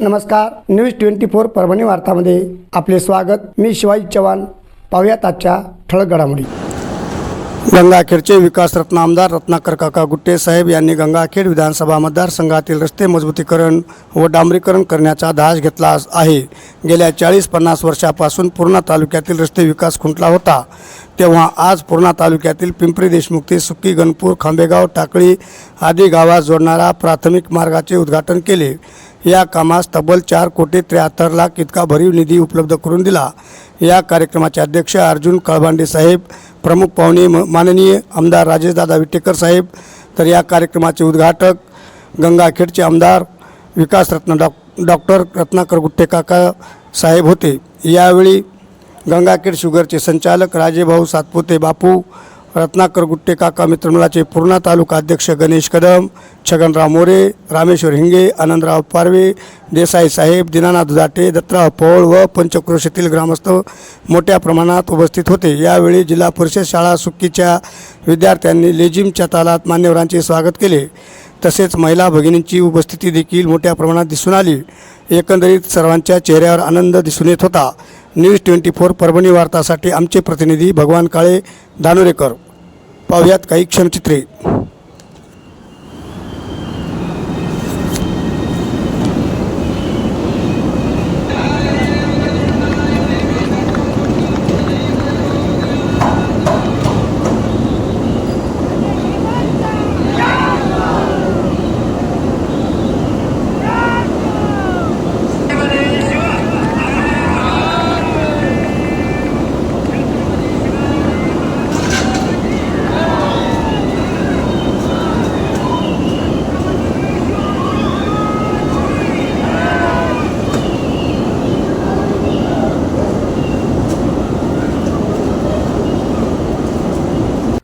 नमस्कार news twenty four Parbhani वार्तामध्ये आपले स्वागत. मी शिवाजी चव्हाण. पाहुयात आजच्या ठळक घडामोडी. गंगाखेडचे विकासरत्न आमदार रत्नाकर काका गुट्टे साहेब यांनी गंगाखेड विधानसभा मतदारसंघातील रस्ते मजबूतीकरण व डांबरीकरण करण्याचा धास घेतला आहे. गेल्या चाळीस पन्नास वर्षापासून पूर्णा तालुक्यातील रस्ते विकास खुंटला होता. तेव्हा आज पूर्णा तालुक्यातील पिंपरी देशमुख ते सुक्की गणपूर खांबेगाव टाकळी आदी गावात जोडणारा प्राथमिक मार्गाचे उद्घाटन केले. या कामास तब्बल चार कोटी त्र्याहत्तर लाख इतका भरीव निधी उपलब्ध करून दिला. या कार्यक्रमाचे अध्यक्ष अर्जुन कळभांडे साहेब प्रमुख पाहुणे म- माननीय आमदार राजेशदादा विटेकर साहेब तर या कार्यक्रमाचे उद्घाटक गंगाखेडचे आमदार विकासरत्न डॉ डॉक्टर रत्नाकर गुट्टे काका साहेब होते. यावेळी गंगाखेड शुगरचे संचालक राजेभाऊ सातपुते बापू रत्नाकर गुट्टे काका मित्रमंडळाचे पूर्णा तालुका अध्यक्ष गणेश कदम छगनराव मोरे रामेश्वर हिंगे आनंदराव पारवे देसाई साहेब दिनानाथ दुधाटे दत्तराव पौळ व पंचक्रोशीतील ग्रामस्थ मोठ्या प्रमाणात उपस्थित होते. यावेळी जिल्हा परिषद शाळा सुक्कीच्या विद्यार्थ्यांनी लेझिमच्या तालात मान्यवरांचे स्वागत केले. तसेच महिला भगिनींची उपस्थिती देखील मोठ्या प्रमाणात दिसून आली. एकंदरीत सर्वांच्या चेहऱ्यावर आनंद दिसून येत होता. न्यूज ट्वेंटी फोर परभणी वार्तासाठी आमचे प्रतिनिधी भगवान काळे दानोरेकर. पाहुयात काही क्षणचित्रे.